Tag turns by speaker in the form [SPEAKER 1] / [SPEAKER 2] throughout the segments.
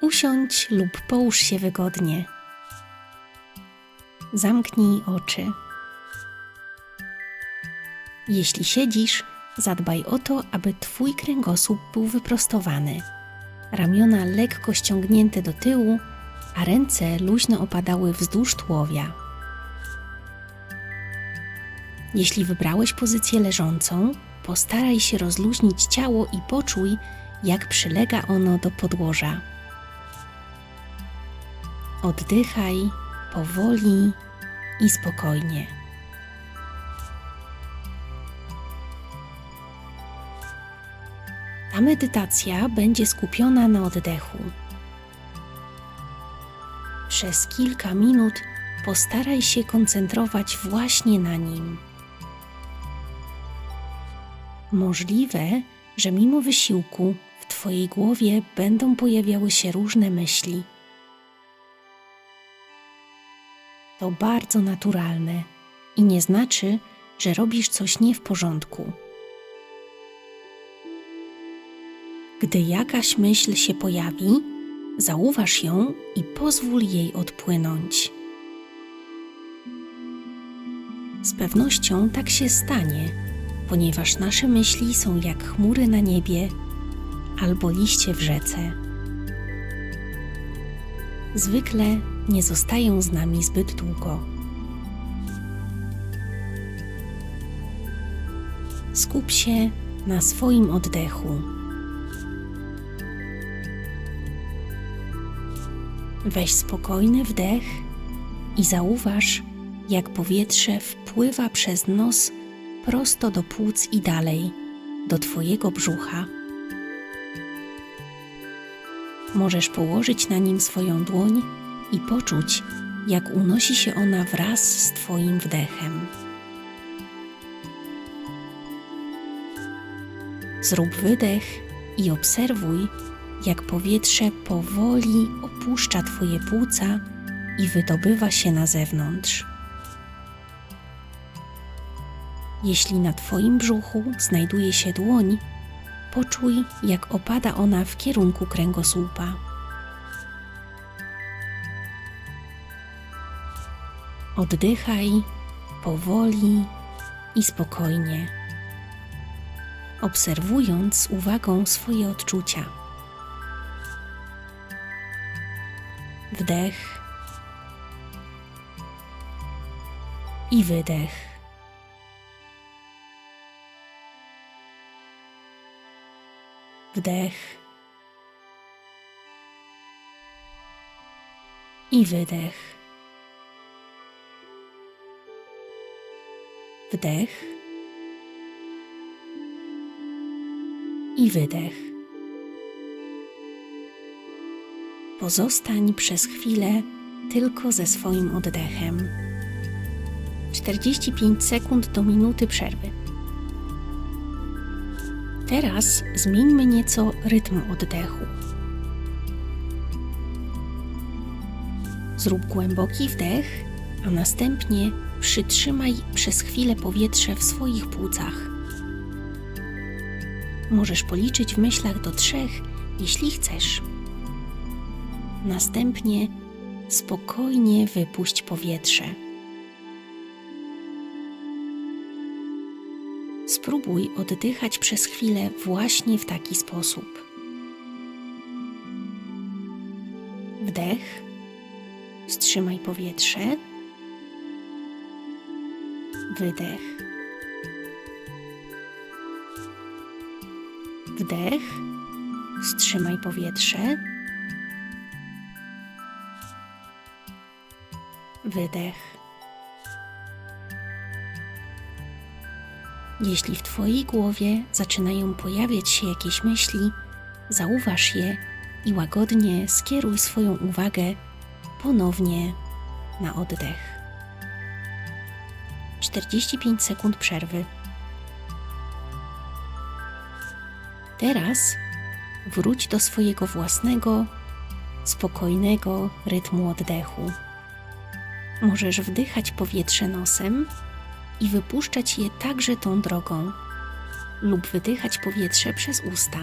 [SPEAKER 1] Usiądź lub połóż się wygodnie. Zamknij oczy. Jeśli siedzisz, zadbaj o to, aby Twój kręgosłup był wyprostowany. Ramiona lekko ściągnięte do tyłu, a ręce luźno opadały wzdłuż tułowia. Jeśli wybrałeś pozycję leżącą, postaraj się rozluźnić ciało i poczuj, jak przylega ono do podłoża. Oddychaj powoli i spokojnie. Ta medytacja będzie skupiona na oddechu. Przez kilka minut postaraj się koncentrować właśnie na nim. Możliwe, że mimo wysiłku w Twojej głowie będą pojawiały się różne myśli. To bardzo naturalne i nie znaczy, że robisz coś nie w porządku. Gdy jakaś myśl się pojawi, zauważ ją i pozwól jej odpłynąć. Z pewnością tak się stanie, ponieważ nasze myśli są jak chmury na niebie albo liście w rzece. Zwykle nie zostają z nami zbyt długo. Skup się na swoim oddechu. Weź spokojny wdech i zauważ, jak powietrze wpływa przez nos prosto do płuc i dalej, do Twojego brzucha. Możesz położyć na nim swoją dłoń i poczuć, jak unosi się ona wraz z Twoim wdechem. Zrób wydech i obserwuj, jak powietrze powoli opuszcza Twoje płuca i wydobywa się na zewnątrz. Jeśli na Twoim brzuchu znajduje się dłoń, poczuj, jak opada ona w kierunku kręgosłupa. Oddychaj powoli i spokojnie, obserwując z uwagą swoje odczucia. Wdech i wydech. Wdech i wydech. Wdech i wydech. Pozostań przez chwilę tylko ze swoim oddechem. 45 sekund do minuty przerwy. Teraz zmieńmy nieco rytm oddechu. Zrób głęboki wdech, a następnie przytrzymaj przez chwilę powietrze w swoich płucach. Możesz policzyć w myślach do trzech, jeśli chcesz. Następnie spokojnie wypuść powietrze. Spróbuj oddychać przez chwilę właśnie w taki sposób. Wdech, wstrzymaj powietrze, wydech. Wdech, wstrzymaj powietrze, wydech. Jeśli w Twojej głowie zaczynają pojawiać się jakieś myśli, zauważ je i łagodnie skieruj swoją uwagę ponownie na oddech. 45 sekund przerwy. Teraz wróć do swojego własnego, spokojnego rytmu oddechu. Możesz wdychać powietrze nosem i wypuszczać je także tą drogą, lub wydychać powietrze przez usta.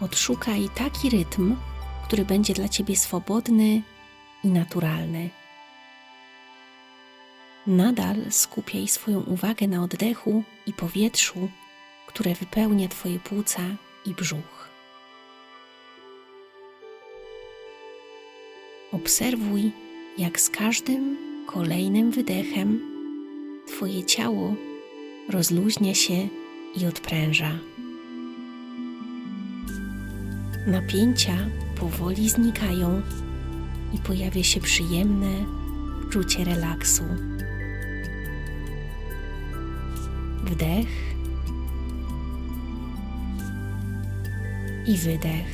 [SPEAKER 1] Odszukaj taki rytm, który będzie dla ciebie swobodny i naturalny. Nadal skupiaj swoją uwagę na oddechu i powietrzu, które wypełnia Twoje płuca i brzuch. Obserwuj, jak z każdym kolejnym wydechem Twoje ciało rozluźnia się i odpręża. Napięcia powoli znikają i pojawia się przyjemne uczucie relaksu. Wdech i wydech.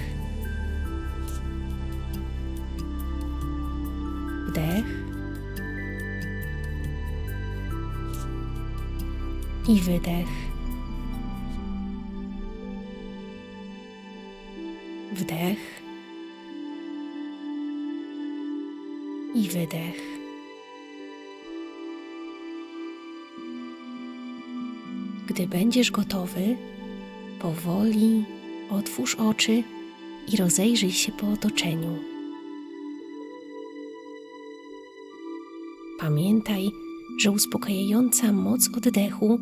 [SPEAKER 1] Wdech i wydech. Wdech i wydech. Gdy będziesz gotowy, powoli otwórz oczy i rozejrzyj się po otoczeniu. Pamiętaj, że uspokajająca moc oddechu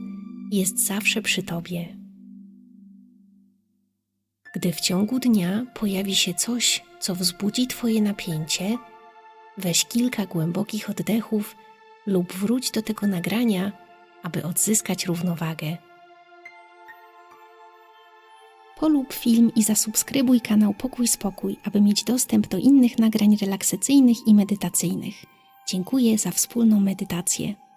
[SPEAKER 1] jest zawsze przy tobie. Gdy w ciągu dnia pojawi się coś, co wzbudzi Twoje napięcie, weź kilka głębokich oddechów lub wróć do tego nagrania, aby odzyskać równowagę. Polub film i zasubskrybuj kanał Pokój Spokój, aby mieć dostęp do innych nagrań relaksacyjnych i medytacyjnych. Dziękuję za wspólną medytację.